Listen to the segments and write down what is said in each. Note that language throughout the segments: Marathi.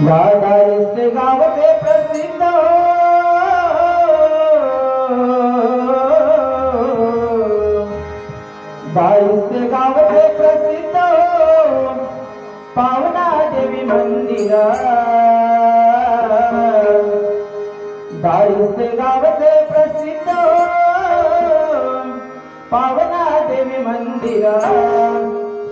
गागाईचे गावचे प्रसिद्ध. बाईसचे गावचे प्रसिद्ध. पावना देवी मंदिर. बाईसचे गावचे प्रसिद्ध. पावना देवी मंदिर.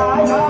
thái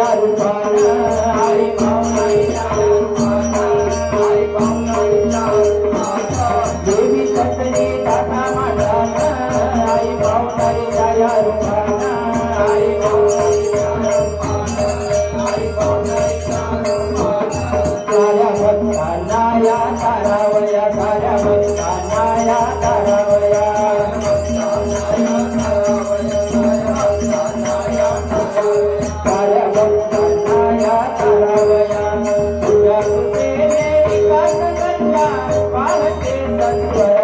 I Maya buy. பாலத்தே சத்வ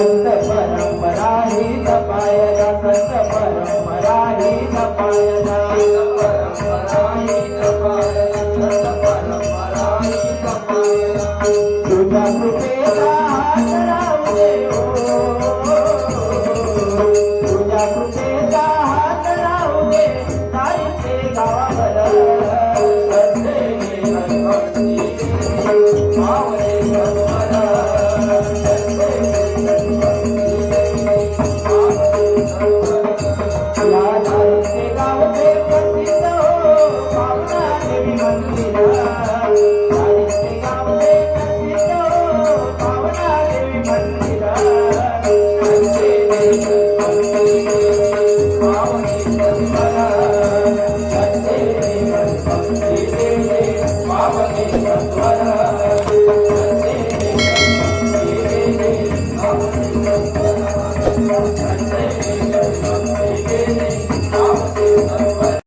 संत परंपरा ही जपायला संत परंपरा ही जपायला तुझ्या कृपेला हात राहू तुझ्या कृपेला हात राहू दे गावावर संते मावळे